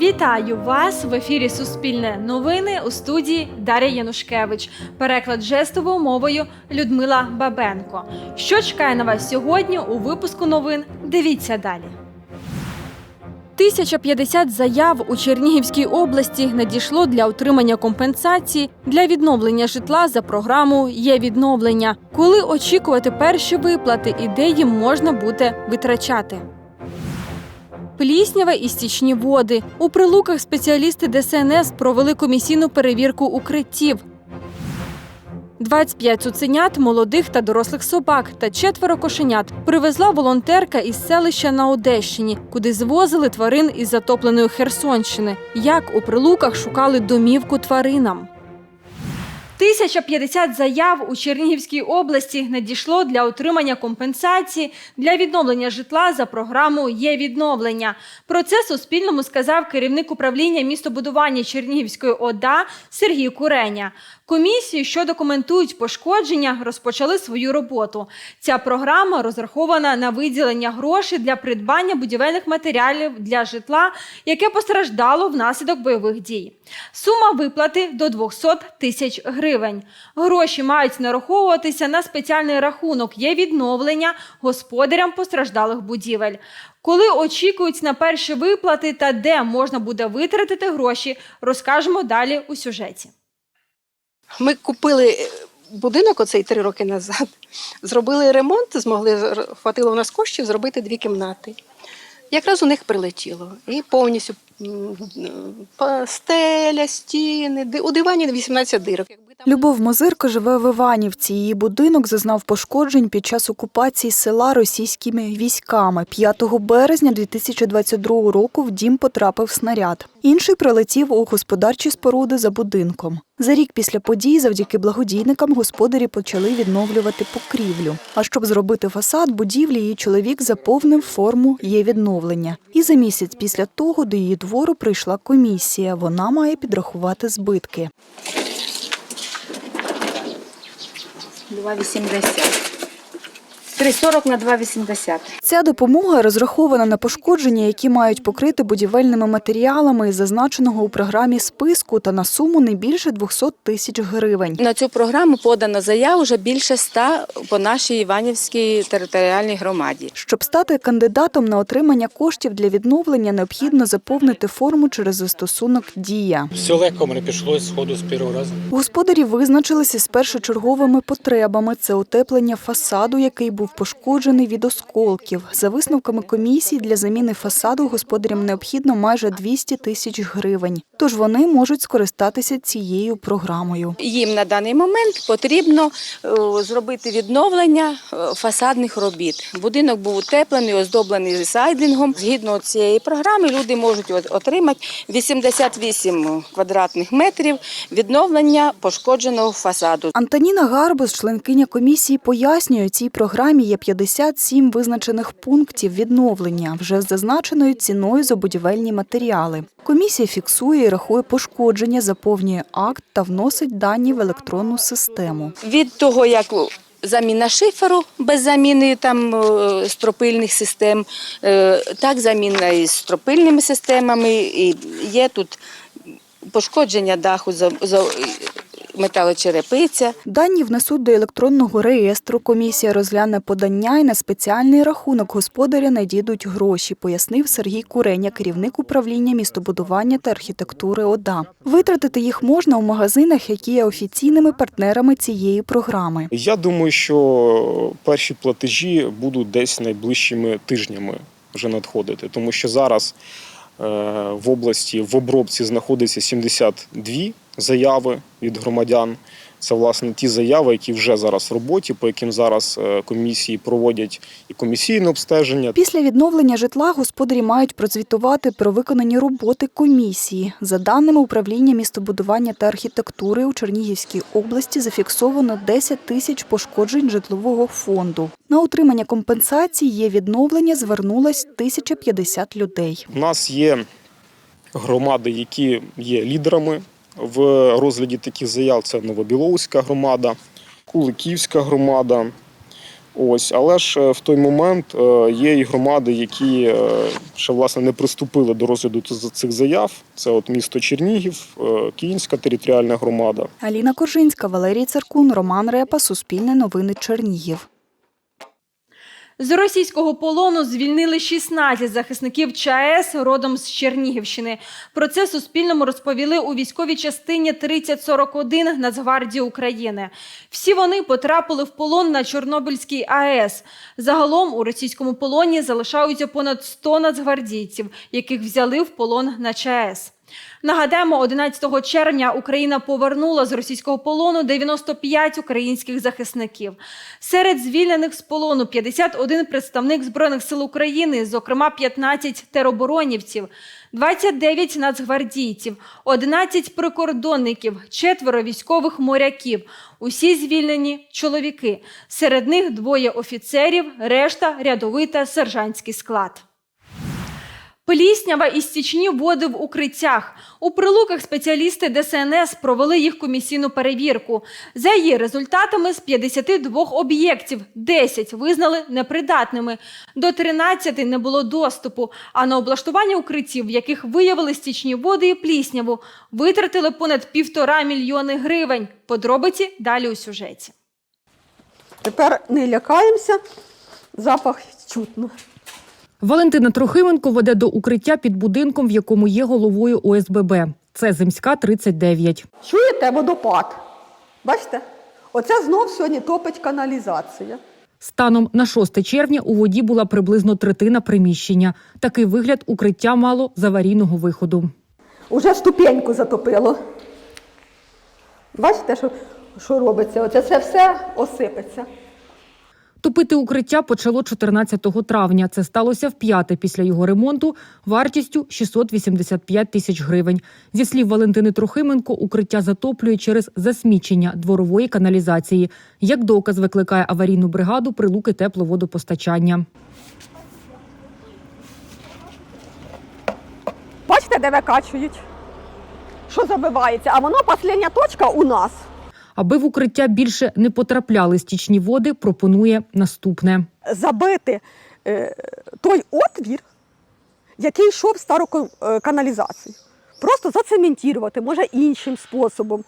Вітаю вас в ефірі Суспільне новини у студії Дар'я Янушкевич. Переклад жестовою мовою Людмила Бабенко. Що чекає на вас сьогодні у випуску новин? Дивіться далі. 1050 заяв у Чернігівській області надійшло для отримання компенсації для відновлення житла за програму Є відновлення. Коли очікувати перші виплати і де їм можна буде витрачати. Пліснява і стічні води. У прилуках спеціалісти ДСНС провели комісійну перевірку укриттів. 25 цуценят, молодих та дорослих собак та четверо кошенят привезла волонтерка із селища на Одещині, куди звозили тварин із затопленої Херсонщини. Як у прилуках шукали домівку тваринам. 1050 заяв у Чернігівській області надійшло для отримання компенсації для відновлення житла за програму Є відновлення. Про це Суспільному сказав керівник управління містобудування Чернігівської ОДА Сергій Куреня. Комісії, що документують пошкодження, розпочали свою роботу. Ця програма розрахована на виділення грошей для придбання будівельних матеріалів для житла, яке постраждало внаслідок бойових дій. Сума виплати до 200 тисяч гривень. Гроші мають нараховуватися на спеціальний рахунок. Є відновлення господарям постраждалих будівель. Коли очікують на перші виплати та де можна буде витратити гроші, розкажемо далі у сюжеті. Ми купили е, будинок оцей три роки назад, зробили ремонт, змогли хватило у нас коштів зробити дві кімнати. Якраз у них прилетіло. І повністю стеля, стіни, у дивані 18 дирок. Любов Мозирко живе в Іванівці. Її будинок зазнав пошкоджень під час окупації села російськими військами. 5 березня 2022 року в дім потрапив снаряд. Інший прилетів у господарчі споруди за будинком. За рік після подій, завдяки благодійникам, господарі почали відновлювати покрівлю. А щоб зробити фасад будівлі, її чоловік заповнив форму є відновлення. І за місяць після того до її двору прийшла комісія. Вона має підрахувати збитки. 2,80. 3,40 на 2,80. Ця допомога розрахована на пошкодження, які мають покрити будівельними матеріалами зазначеного у програмі списку та на суму не більше 200 тисяч гривень. На цю програму подано заяв вже більше 100 по нашій Іванівській територіальній громаді. Щоб стати кандидатом на отримання коштів для відновлення, необхідно заповнити форму через застосунок Дія. Все легко мене пішло з ходу з першого разу. Господарі визначилися з першочерговими потребами: це утеплення фасаду, який був пошкоджений від осколків. За висновками комісії для заміни фасаду господарям необхідно майже 200 тисяч гривень. Тож вони можуть скористатися цією програмою. Їм на даний момент потрібно е, зробити відновлення е, фасадних робіт. Будинок був утеплений, оздоблений сайдингом. Згідно цієї програми, люди можуть отримати 88 квадратних метрів відновлення пошкодженого фасаду. Антоніна Гарбус, членкиня комісії, пояснює, цій програмі є 57 визначених пунктів відновлення вже з зазначеною ціною за будівельні матеріали. Комісія фіксує і рахує пошкодження, заповнює акт та вносить дані в електронну систему. від того, як заміна шиферу без заміни там е, стропильних систем, е, так заміна із стропильними системами. І є тут пошкодження даху за металочерепиця. Дані внесуть до електронного реєстру. Комісія розгляне подання і на спеціальний рахунок господаря надійдуть гроші, пояснив Сергій Куреня, керівник управління містобудування та архітектури ОДА. Витратити їх можна у магазинах, які є офіційними партнерами цієї програми. Я думаю, що перші платежі будуть десь найближчими тижнями вже надходити, тому що зараз в області в обробці знаходиться 72 заяви від громадян. Це власне ті заяви, які вже зараз в роботі, по яким зараз е, комісії проводять і комісійне обстеження. Після відновлення житла господарі мають прозвітувати про виконані роботи комісії. За даними управління містобудування та архітектури у Чернігівській області зафіксовано 10 тисяч пошкоджень житлового фонду. На отримання компенсації є відновлення звернулось 1050 людей. У нас є громади, які є лідерами в розгляді таких заяв. Це Новобіловська громада, Куликівська громада, Ось, але ж е, в той момент е, є і громади, які е, ще власне не приступили до розгляду цих заяв. Це от місто Чернігів, Київська територіальна громада. Аліна Коржинська, Валерій Циркун, Роман Репа, Суспільне новини Чернігів. З російського полону звільнили 16 захисників ЧАЕС родом з Чернігівщини. Про це Суспільному розповіли у військовій частині 3041 Нацгвардії України. Всі вони потрапили в полон на Чорнобильській АЕС. Загалом у російському полоні залишаються понад 100 нацгвардійців, яких взяли в полон на ЧАЕС. Нагадаємо, 11 червня Україна повернула з російського полону 95 українських захисників. Серед звільнених з полону 51 представник Збройних сил України, зокрема 15 тероборонівців, 29 нацгвардійців, 11 прикордонників, четверо військових моряків. Усі звільнені чоловіки. Серед них двоє офіцерів, решта рядовий та сержантський склад. Пліснява і стічні води в укриттях. У прилуках спеціалісти ДСНС провели їх комісійну перевірку. За її результатами з 52 об'єктів 10 визнали непридатними. До 13 не було доступу. А на облаштування укриттів, в яких виявили стічні води і плісняву, витратили понад півтора мільйони гривень. Подробиці далі у сюжеті. Тепер не лякаємося, запах чутно. Валентина Трохименко веде до укриття під будинком, в якому є головою ОСББ. Це Земська 39. Чуєте водопад? Бачите? Оце знов сьогодні топить каналізація. Станом на 6 червня у воді була приблизно третина приміщення. Такий вигляд укриття мало з аварійного виходу. Уже ступеньку затопило. Бачите, що, що робиться? Оце це все осипеться. Топити укриття почало 14 травня. Це сталося вп'яте після його ремонту вартістю 685 тисяч гривень. Зі слів Валентини Трохименко, укриття затоплює через засмічення дворової каналізації. Як доказ викликає аварійну бригаду прилуки тепловодопостачання. Бачите, де викачують? Що забивається? А воно остання точка у нас. Аби в укриття більше не потрапляли стічні води, пропонує наступне. Забити е, той отвір, який йшов стару е. Просто зацементувати, може іншим способом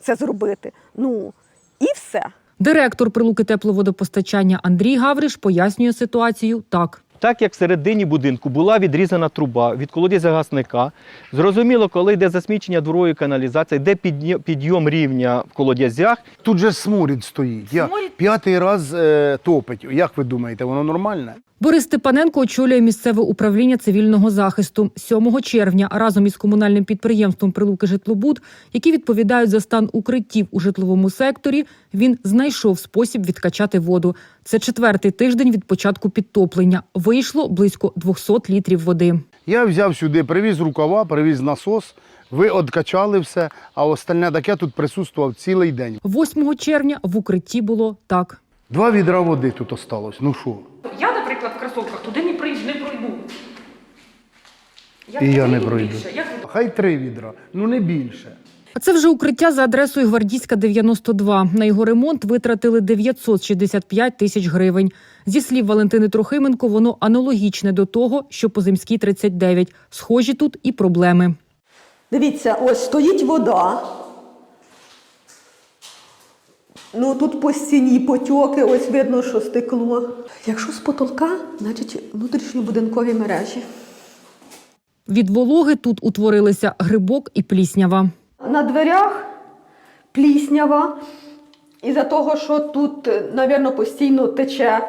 це зробити. Ну, і все. Директор прилуки тепловодопостачання Андрій Гавриш пояснює ситуацію так. Так як всередині будинку була відрізана труба від колодязя гасника, зрозуміло, коли йде засмічення дворової каналізації, йде підйом рівня в колодязях, Тут же сморід стоїть. Я Сморід? п'ятий раз е, топить. Як ви думаєте, воно нормальне? Борис Степаненко очолює місцеве управління цивільного захисту 7 червня разом із комунальним підприємством Прилуки Житлобуд, які відповідають за стан укриттів у житловому секторі. Він знайшов спосіб відкачати воду. Це четвертий тиждень від початку підтоплення. Вийшло близько 200 літрів води. Я взяв сюди, привіз рукава, привіз насос, ви откачали все, а остальне таке тут присутствував цілий день. 8 червня в укритті було так. Два відра води тут осталось. Ну що? Я, наприклад, в кросовках туди не пройду. Не пройду. І я не пройду. Як Хай три відра, ну не більше. А це вже укриття за адресою Гвардійська 92. На його ремонт витратили 965 тисяч гривень. Зі слів Валентини Трохименко, воно аналогічне до того, що по Земській 39. Схожі тут і проблеми. Дивіться, ось стоїть вода. Ну тут по стіні потьоки, ось видно, що стекло. Якщо з потолка, значить внутрішньобудинкові мережі. Від вологи тут утворилися грибок і пліснява. На дверях пліснява. Із-за того, що тут, мабуть, постійно тече.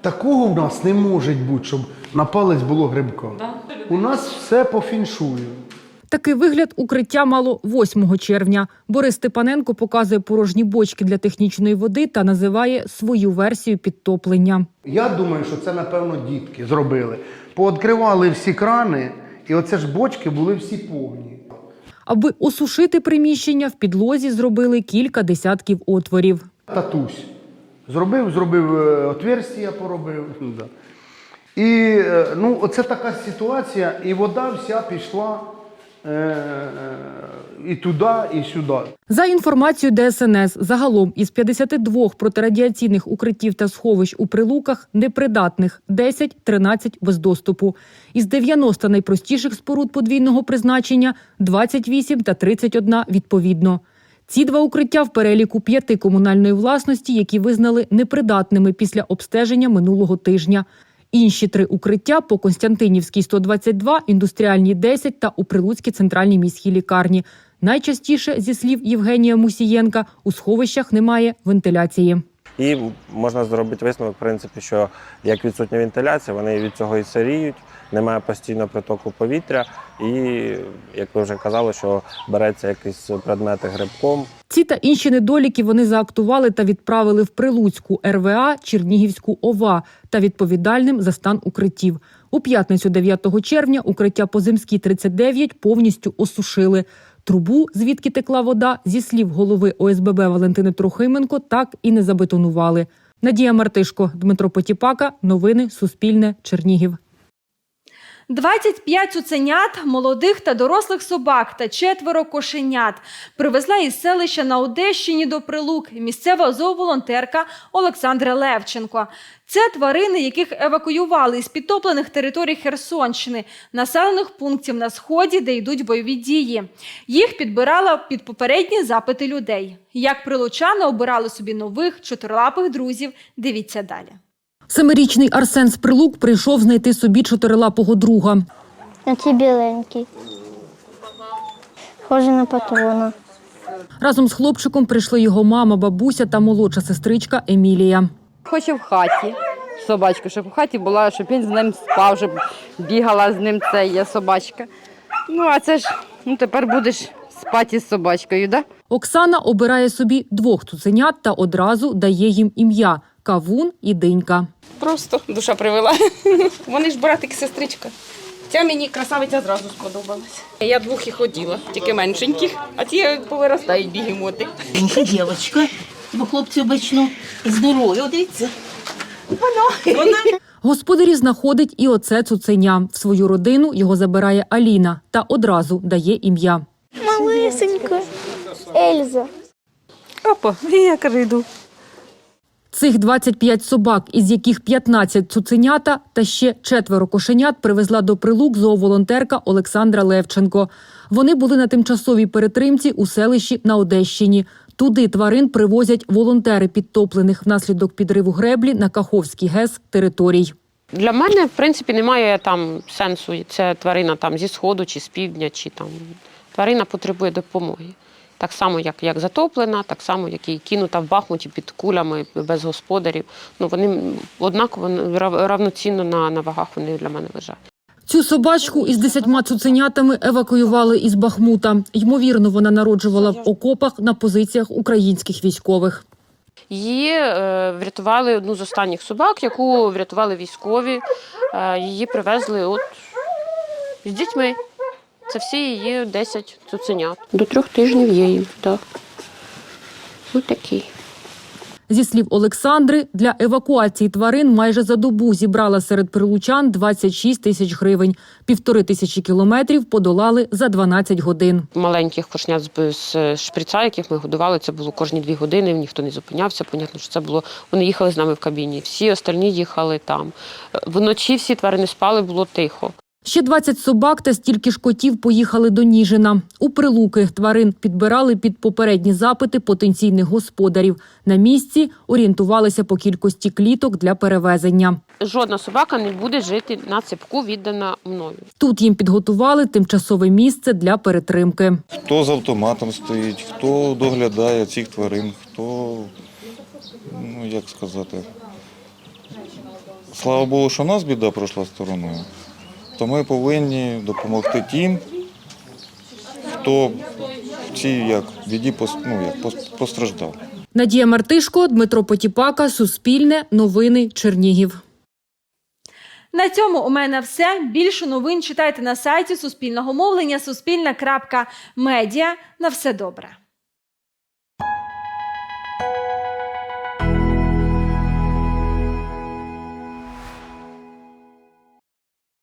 Такого в нас не може бути, щоб на палець було грибка. У нас все по фіншую. Такий вигляд укриття мало 8 червня. Борис Степаненко показує порожні бочки для технічної води та називає свою версію підтоплення. Я думаю, що це, напевно, дітки зробили. Пооткривали всі крани, і оце ж бочки були всі повні. Аби осушити приміщення, в підлозі зробили кілька десятків отворів. Татусь. Зробив, зробив е, отверстія, поробив. І е, ну, оце така ситуація, і вода вся пішла і туди, і сюди. За інформацією ДСНС, загалом із 52 протирадіаційних укриттів та сховищ у прилуках непридатних 10, 13 без доступу. Із 90 найпростіших споруд подвійного призначення 28 та 31 відповідно. Ці два укриття в переліку п'яти комунальної власності, які визнали непридатними після обстеження минулого тижня. Інші три укриття по Константинівській 122, індустріальній 10 та у Прилуцькій центральній міській лікарні. Найчастіше, зі слів Євгенія Мусієнка, у сховищах немає вентиляції. І можна зробити висновок, в принципі, що як відсутня вентиляція, вони від цього і сиріють, немає постійного притоку повітря, і, як ви вже казали, що береться якісь предмети грибком, Ці та інші недоліки вони заактували та відправили в Прилуцьку РВА, Чернігівську ОВА та відповідальним за стан укриттів. У п'ятницю 9 червня укриття по Земській 39 повністю осушили. Трубу, звідки текла вода, зі слів голови ОСББ Валентини Трохименко, так і не забетонували. Надія Мартишко, Дмитро Потіпака. Новини Суспільне. Чернігів. 25 цуценят, молодих та дорослих собак та четверо кошенят привезла із селища на Одещині до Прилук місцева зооволонтерка Олександра Левченко. Це тварини, яких евакуювали із підтоплених територій Херсонщини, населених пунктів на сході, де йдуть бойові дії. Їх підбирала під попередні запити людей. Як прилучани обирали собі нових чотирилапих друзів, дивіться далі. Семирічний Арсен з Прилук прийшов знайти собі чотирилапого друга. А ці біленький. Схоже на патрона. Разом з хлопчиком прийшли його мама, бабуся та молодша сестричка Емілія. Хоче в хаті собачку, щоб в хаті була, щоб він з ним спав, щоб бігала з ним ця є собачка. Ну, а це ж ну, тепер будеш спати з собачкою, да? Оксана обирає собі двох цуценят та одразу дає їм ім'я Кавун і Динька. Просто душа привела. Вони ж братик і сестричка. Ця мені красавиця зразу сподобалась. Я двох і хотіла, тільки меншеньких, а ті повиростають бігемоти. Дівчинка, бо хлопці обично здорові. О, дивіться. Господарі знаходить і оце цуценя. В свою родину його забирає Аліна та одразу дає ім'я. Малесенька. Ельза. Опа, я кажу, Цих 25 собак, із яких 15 цуценята та ще четверо кошенят привезла до прилук зооволонтерка Олександра Левченко. Вони були на тимчасовій перетримці у селищі на Одещині. Туди тварин привозять волонтери підтоплених внаслідок підриву греблі на Каховський ГЕС територій. Для мене, в принципі, немає там сенсу. Це тварина там зі сходу чи з півдня, чи там тварина потребує допомоги. Так само, як, як затоплена, так само, як і кинута в Бахмуті під кулями без господарів. Ну вони однаково рав- равноцінно на, на вагах вони для мене лежать. Цю собачку із десятьма цуценятами евакуювали із Бахмута. Ймовірно, вона народжувала в окопах на позиціях українських військових. Її е, врятували одну з останніх собак, яку врятували військові. Е, її привезли от з дітьми. Це всі її 10 цуценят. До трьох тижнів є їм, так. Ось такий. Зі слів Олександри, для евакуації тварин майже за добу зібрала серед прилучан 26 тисяч гривень. Півтори тисячі кілометрів подолали за 12 годин. Маленьких кошнят з- шприца, яких ми годували, це було кожні дві години, ніхто не зупинявся. Понятно, що це було. Вони їхали з нами в кабіні. Всі остальні їхали там. Вночі всі тварини спали, було тихо. Ще 20 собак та стільки ж котів поїхали до Ніжина. У прилуки тварин підбирали під попередні запити потенційних господарів. На місці орієнтувалися по кількості кліток для перевезення. Жодна собака не буде жити на цепку, віддана мною. Тут їм підготували тимчасове місце для перетримки. Хто з автоматом стоїть, хто доглядає цих тварин, хто, ну як сказати, слава Богу, що нас біда пройшла стороною, то ми повинні допомогти тим, хто в цій як, біді ну, як, постраждав. Надія Мартишко, Дмитро Потіпака, Суспільне, Новини, Чернігів. На цьому у мене все. Більше новин читайте на сайті Суспільного мовлення Суспільна.Медіа. На все добре.